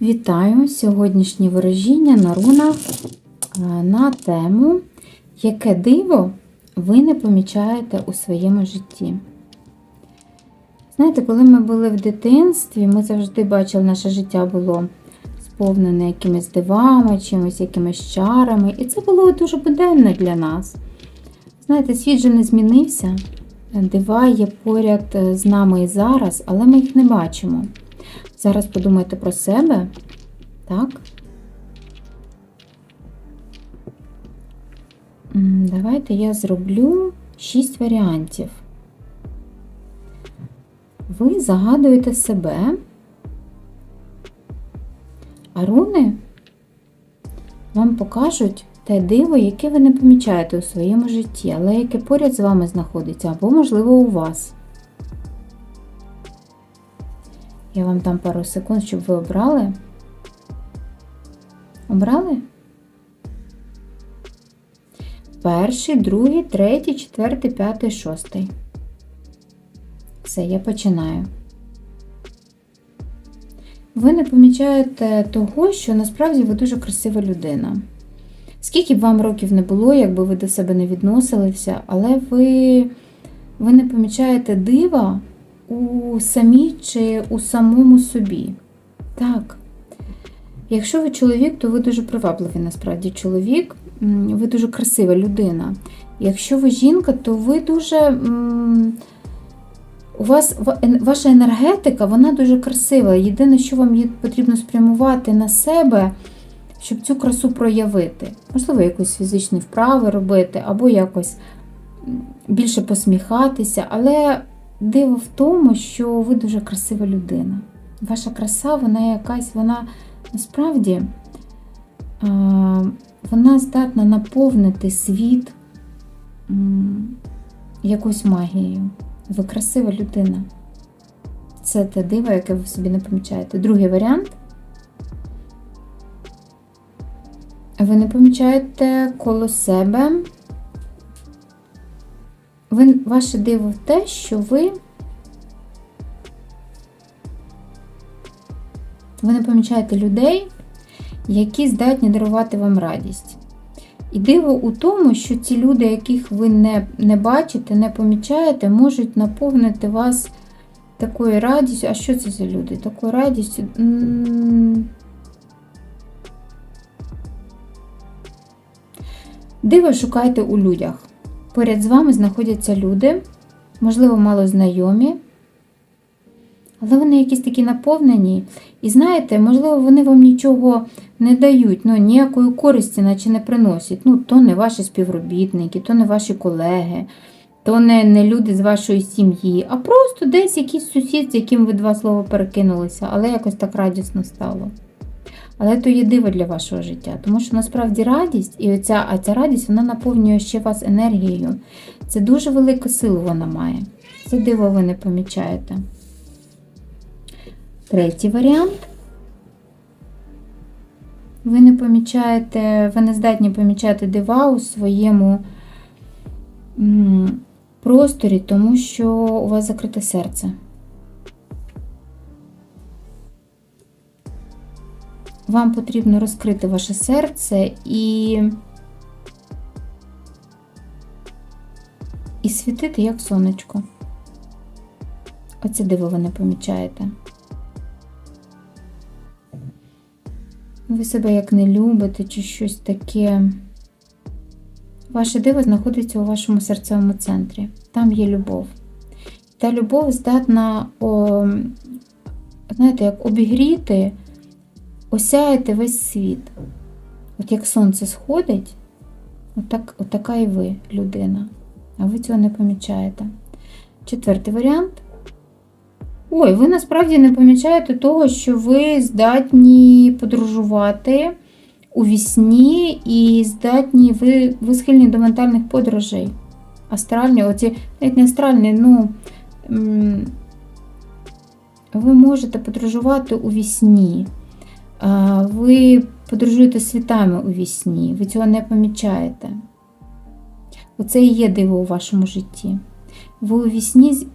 Вітаю! Сьогоднішнє ворожіння на рунах е, на тему Яке диво ви не помічаєте у своєму житті? Знаєте, коли ми були в дитинстві, ми завжди бачили, наше життя було сповнене якимись дивами, чимось, якимись чарами, і це було дуже буденно для нас. Знаєте, світ же не змінився. Дива є поряд е, з нами і зараз, але ми їх не бачимо. Зараз подумайте про себе, так? Давайте я зроблю 6 варіантів. Ви загадуєте себе, а руни вам покажуть те диво, яке ви не помічаєте у своєму житті, але яке поряд з вами знаходиться, або, можливо, у вас. Я вам дам пару секунд, щоб ви обрали. Обрали? Перший, другий, третій, четвертий, п'ятий, шостий. Все, я починаю. Ви не помічаєте того, що насправді ви дуже красива людина. Скільки б вам років не було, якби ви до себе не відносилися, але ви, ви не помічаєте дива у самій чи у самому собі. Так. Якщо ви чоловік, то ви дуже привабливий насправді чоловік, ви дуже красива людина. Якщо ви жінка, то ви дуже. У вас ваша енергетика, вона дуже красива. Єдине, що вам потрібно спрямувати на себе, щоб цю красу проявити. Можливо, якусь фізичні вправи робити, або якось більше посміхатися. Але диво в тому, що ви дуже красива людина. Ваша краса, вона якась, вона насправді вона здатна наповнити світ якоюсь магією. Ви красива людина. Це те диво, яке ви собі не помічаєте. Другий варіант. Ви не помічаєте коло себе. Ви, ваше диво в те, що ви. Ви не помічаєте людей, які здатні дарувати вам радість. І диво у тому, що ці люди, яких ви не, не бачите, не помічаєте, можуть наповнити вас такою радістю. А що це за люди? Такою радістю. Диво шукайте у людях. Поряд з вами знаходяться люди, можливо, мало знайомі, але вони якісь такі наповнені. І знаєте, можливо, вони вам нічого не дають, ну, ніякої користі, наче не приносять. Ну, то не ваші співробітники, то не ваші колеги, то не, не люди з вашої сім'ї, а просто десь якийсь сусід, з яким ви два слова перекинулися, але якось так радісно стало. Але то є диво для вашого життя, тому що насправді радість, і оця, а ця радість вона наповнює ще вас енергією. Це дуже велику силу вона має. Це диво ви не помічаєте. Третій варіант. Ви не помічаєте, ви не здатні помічати дива у своєму просторі, тому що у вас закрите серце. Вам потрібно розкрити ваше серце і, і світити як сонечко. Оце диво ви не помічаєте. Ви себе як не любите, чи щось таке. Ваше диво знаходиться у вашому серцевому центрі. Там є любов. Та любов здатна, о, знаєте, як обігріти, осяяти весь світ. От як сонце сходить, отак, отака і ви, людина. А ви цього не помічаєте. Четвертий варіант. Ой, ви насправді не помічаєте того, що ви здатні подорожувати у вісні і здатні, ви, ви схильні до ментальних подорожей. Астральні, оці, навіть не астральні, ну ви можете подорожувати у вісні. Ви подорожуєте світами у вісні, ви цього не помічаєте. Оце і є диво у вашому житті. Ви у вісні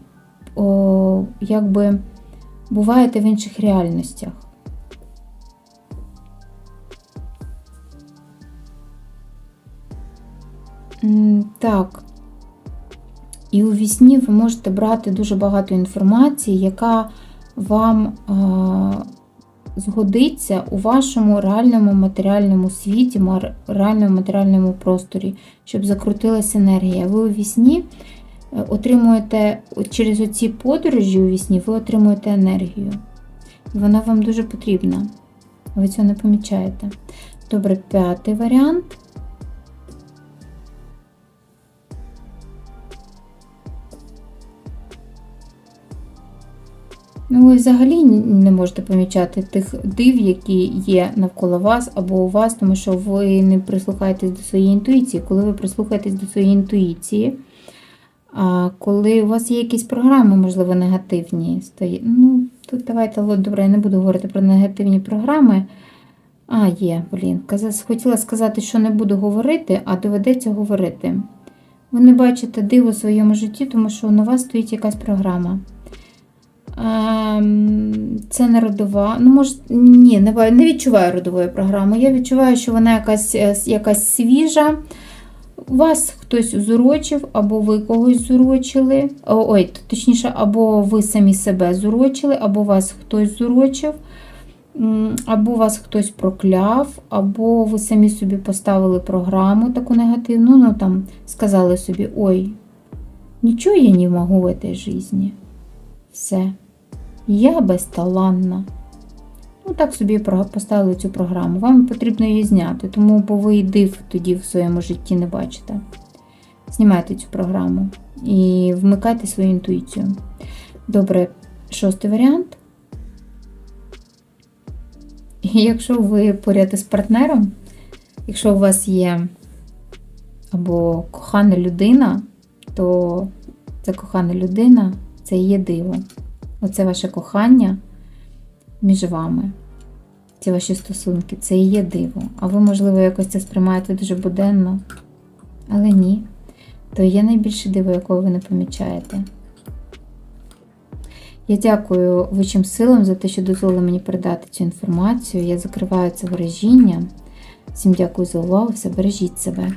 о, якби буваєте в інших реальностях. Так. І у вісні ви можете брати дуже багато інформації, яка вам згодиться у вашому реальному матеріальному світі, реальному матеріальному просторі, щоб закрутилася енергія. Ви у вісні е, отримуєте через оці подорожі у вісні, ви отримуєте енергію. І вона вам дуже потрібна. Ви цього не помічаєте. Добре, п'ятий варіант. Ви взагалі не можете помічати тих див, які є навколо вас або у вас, тому що ви не прислухаєтесь до своєї інтуїції. Коли ви прислухаєтесь до своєї інтуїції, коли у вас є якісь програми, можливо, негативні, ну, тут давайте, добре, я не буду говорити про негативні програми. А, є, блін. Хотіла сказати, що не буду говорити, а доведеться говорити. Ви не бачите диво у своєму житті, тому що на вас стоїть якась програма. Ем, Це не родова. Ну, може, ні, не, не відчуваю родової програми. Я відчуваю, що вона якась, е, якась свіжа. Вас хтось зурочив, або ви когось зурочили. Ой, точніше, або ви самі себе зурочили, або вас хтось зурочив, або вас хтось прокляв, або ви самі собі поставили програму таку негативну. Ну там сказали собі: ой, нічого я не можу в этой житті. Все. Я безталанна. Ну, так собі поставили цю програму. Вам потрібно її зняти, тому бо ви і див тоді в своєму житті не бачите. Знімайте цю програму і вмикайте свою інтуїцію. Добре, шостий варіант. Якщо ви поряд із партнером, якщо у вас є або кохана людина, то ця кохана людина це є диво. Оце ваше кохання між вами. Ці ваші стосунки, це і є диво. А ви, можливо, якось це сприймаєте дуже буденно. Але ні. То є найбільше диво, якого ви не помічаєте. Я дякую вищим силам за те, що дозволили мені передати цю інформацію. Я закриваю це ворожіння. Всім дякую за увагу, все бережіть себе.